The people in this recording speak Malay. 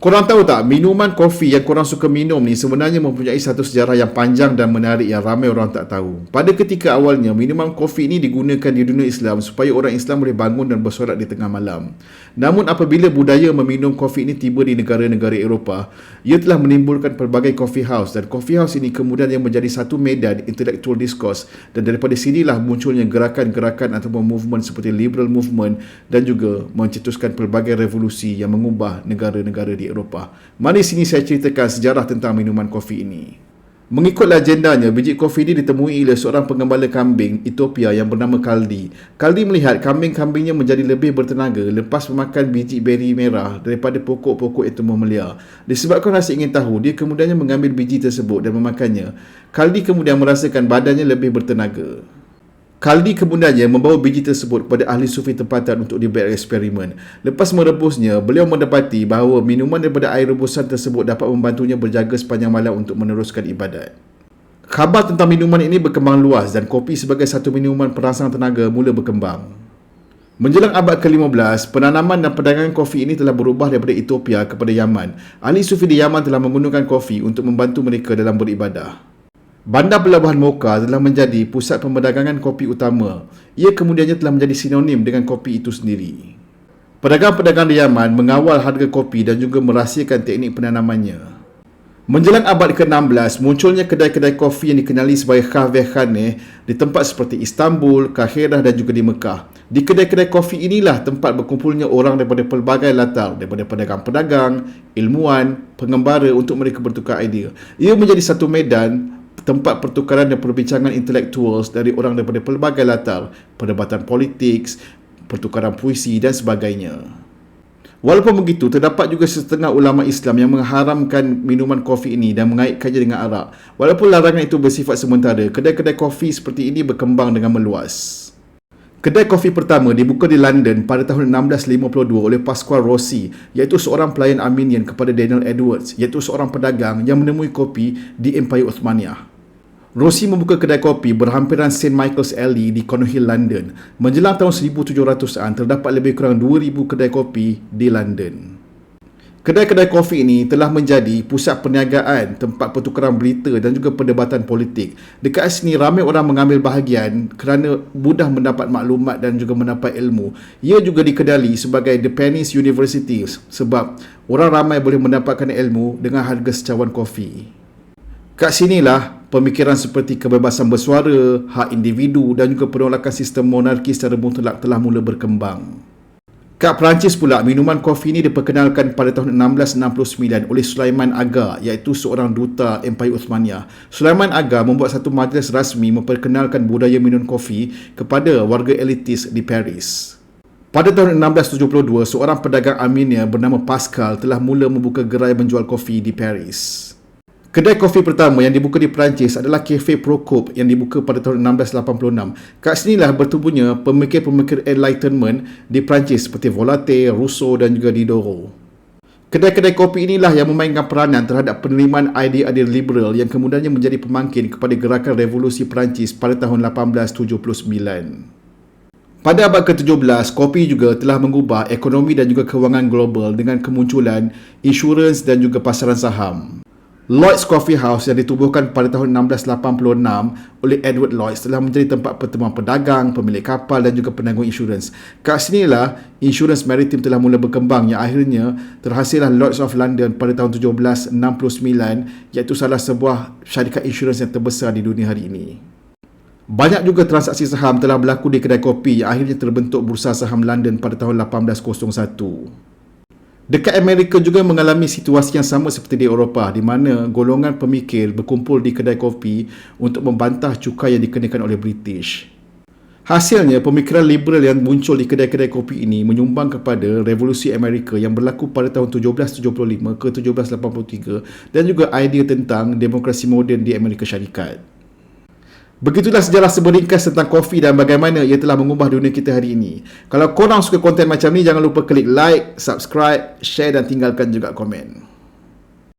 Korang tahu tak, minuman kopi yang korang suka minum ni sebenarnya mempunyai satu sejarah yang panjang dan menarik yang ramai orang tak tahu. Pada ketika awalnya, minuman kopi ini digunakan di dunia Islam supaya orang Islam boleh bangun dan bersolat di tengah malam. Namun apabila budaya meminum kopi ini tiba di negara-negara Eropah, ia telah menimbulkan pelbagai coffee house dan coffee house ini kemudian yang menjadi satu medan intellectual discourse dan daripada sinilah munculnya gerakan-gerakan ataupun movement seperti liberal movement dan juga mencetuskan pelbagai revolusi yang mengubah negara-negara di Eropah. Mari sini saya ceritakan sejarah tentang minuman kopi ini. Mengikut legendanya, biji kopi ini ditemui oleh seorang pengembala kambing Ethiopia yang bernama Kaldi. Kaldi melihat kambing-kambingnya menjadi lebih bertenaga lepas memakan biji beri merah daripada pokok-pokok itu memelia. Disebabkan rasa ingin tahu, dia kemudiannya mengambil biji tersebut dan memakannya. Kaldi kemudian merasakan badannya lebih bertenaga. Kaldi kemudiannya membawa biji tersebut kepada ahli sufi tempatan untuk dibuat eksperimen. Lepas merebusnya, beliau mendapati bahawa minuman daripada air rebusan tersebut dapat membantunya berjaga sepanjang malam untuk meneruskan ibadat. Khabar tentang minuman ini berkembang luas dan kopi sebagai satu minuman perangsang tenaga mula berkembang. Menjelang abad ke-15, penanaman dan perdagangan kopi ini telah berubah daripada Ethiopia kepada Yaman. Ahli sufi di Yaman telah menggunakan kopi untuk membantu mereka dalam beribadah. Bandar Pelabuhan Moka telah menjadi pusat pemberdagangan kopi utama. Ia kemudiannya telah menjadi sinonim dengan kopi itu sendiri. Pedagang-pedagang di Yaman mengawal harga kopi dan juga merahsiakan teknik penanamannya. Menjelang abad ke-16, munculnya kedai-kedai kopi yang dikenali sebagai Kahveh Khaneh di tempat seperti Istanbul, Kahirah dan juga di Mekah. Di kedai-kedai kopi inilah tempat berkumpulnya orang daripada pelbagai latar, daripada pedagang-pedagang, ilmuwan, pengembara untuk mereka bertukar idea. Ia menjadi satu medan tempat pertukaran dan perbincangan intelektuals dari orang daripada pelbagai latar, perdebatan politik, pertukaran puisi dan sebagainya. Walaupun begitu, terdapat juga setengah ulama Islam yang mengharamkan minuman kopi ini dan mengaitkannya dengan arak. Walaupun larangan itu bersifat sementara, kedai-kedai kopi seperti ini berkembang dengan meluas. Kedai kopi pertama dibuka di London pada tahun 1652 oleh Pasquale Rossi iaitu seorang pelayan Armenian kepada Daniel Edwards iaitu seorang pedagang yang menemui kopi di Empire Uthmaniyah. Rossi membuka kedai kopi berhampiran St. Michael's Alley di Cornwall Hill, London. Menjelang tahun 1700-an, terdapat lebih kurang 2,000 kedai kopi di London. Kedai-kedai kopi ini telah menjadi pusat perniagaan, tempat pertukaran berita dan juga perdebatan politik. Dekat sini, ramai orang mengambil bahagian kerana mudah mendapat maklumat dan juga mendapat ilmu. Ia juga dikedali sebagai The Penny's University sebab orang ramai boleh mendapatkan ilmu dengan harga secawan kopi. Kat sinilah pemikiran seperti kebebasan bersuara, hak individu dan juga penolakan sistem monarki secara mutlak telah mula berkembang. Kat Perancis pula, minuman kopi ini diperkenalkan pada tahun 1669 oleh Sulaiman Aga iaitu seorang duta Empire Uthmaniyah. Sulaiman Aga membuat satu majlis rasmi memperkenalkan budaya minum kopi kepada warga elitis di Paris. Pada tahun 1672, seorang pedagang Armenia bernama Pascal telah mula membuka gerai menjual kopi di Paris. Kedai kopi pertama yang dibuka di Perancis adalah Cafe Procop yang dibuka pada tahun 1686. Kat sinilah bertubuhnya pemikir-pemikir Enlightenment di Perancis seperti Voltaire, Rousseau dan juga Diderot. Kedai-kedai kopi inilah yang memainkan peranan terhadap penerimaan idea-idea liberal yang kemudiannya menjadi pemangkin kepada gerakan revolusi Perancis pada tahun 1879. Pada abad ke-17, kopi juga telah mengubah ekonomi dan juga kewangan global dengan kemunculan insurans dan juga pasaran saham. Lloyd's Coffee House yang ditubuhkan pada tahun 1686 oleh Edward Lloyd telah menjadi tempat pertemuan pedagang, pemilik kapal dan juga penanggung insurans. Kat sinilah insurans maritim telah mula berkembang yang akhirnya terhasillah Lloyd's of London pada tahun 1769 iaitu salah sebuah syarikat insurans yang terbesar di dunia hari ini. Banyak juga transaksi saham telah berlaku di kedai kopi yang akhirnya terbentuk Bursa Saham London pada tahun 1801. Dekat Amerika juga mengalami situasi yang sama seperti di Eropah di mana golongan pemikir berkumpul di kedai kopi untuk membantah cukai yang dikenakan oleh British. Hasilnya, pemikiran liberal yang muncul di kedai-kedai kopi ini menyumbang kepada revolusi Amerika yang berlaku pada tahun 1775 ke 1783 dan juga idea tentang demokrasi moden di Amerika Syarikat. Begitulah sejarah seberingkas tentang kopi dan bagaimana ia telah mengubah dunia kita hari ini. Kalau korang suka konten macam ni, jangan lupa klik like, subscribe, share dan tinggalkan juga komen.